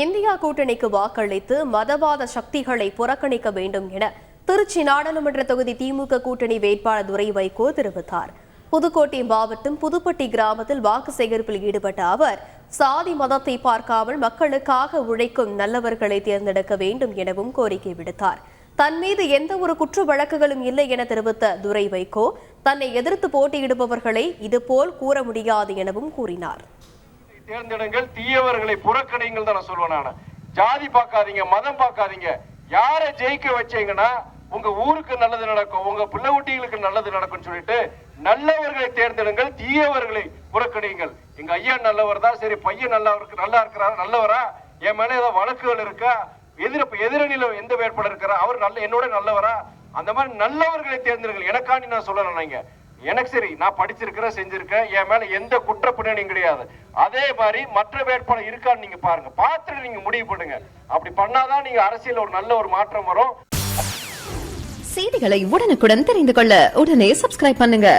India கூட்டணிக்கு வாக்களித்து மதவாத சக்திகளை புறக்கணிக்க வேண்டும் என திருச்சி நாடாளுமன்ற தொகுதி திமுக கூட்டணி வேட்பாளர் துரை வைகோ தெரிவித்தார். புதுக்கோட்டை மாவட்டம் புதுப்பட்டி கிராமத்தில் வாக்கு சேகரிப்பில் ஈடுபட்ட அவர் சாதி மதத்தை பார்க்காமல் மக்களுக்காக உழைக்கும் நல்லவர்களை தேர்ந்தெடுக்க வேண்டும் எனவும் கோரிக்கை விடுத்தார். தன் மீது எந்த ஒரு குற்ற வழக்குகளும் இல்லை என தெரிவித்த துரை வைகோ தன்னை எதிர்த்து போட்டியிடுபவர்களை இதுபோல் கூற முடியாது எனவும் கூறினார். தேர்ந்தெடுங்கள் தீயவர்களை புறக்கணிங்கள் தான் நான் சொல்லுவேன் நான். ஜாதி பார்க்காதீங்க மதம் பார்க்காதீங்க. யாரை ஜெயிக்க வச்சீங்கன்னா உங்க ஊருக்கு நல்லது நடக்கும் உங்க பிள்ளை குட்டிகளுக்கு நல்லது நடக்கும்னு சொல்லிட்டு நல்லவர்களை தேர்ந்தெடுங்கள் தீயவர்களை புறக்கணிங்கள் எங்க ஐயா நல்லவர் தான் சரி பையன் நல்லா இருக்கு நல்லா இருக்கிறாரு நல்லவரா? என் மேல ஏதோ வழக்குகள் இருக்கா? எதிர எதிரணியில எந்த வேட்பாளர் இருக்கிறா? அவர் நல்ல என்னோட நல்லவரா? அந்த மாதிரி நல்லவர்களை தேர்ந்தெடுங்கள். எனக்காண்டி நான் சொல்லணும் நீங்க எனக்கு சரி நான் படிச்சிருக்கிறேன் செஞ்சிருக்கேன் என் மேல எந்த குற்ற பின்னணியும் கிடையாது. அதே மாதிரி மற்ற வேட்பாளர் இருக்கான்னு நீங்க பாருங்க. பார்த்துட்டு நீங்க முடிவு பண்ணுங்க. அப்படி பண்ணாதான் நீங்க அரசியல் ஒரு நல்ல ஒரு மாற்றம் வரும். செய்திகளை உடனுக்குடன் தெரிந்து கொள்ள உடனே சப்ஸ்கிரைப் பண்ணுங்க.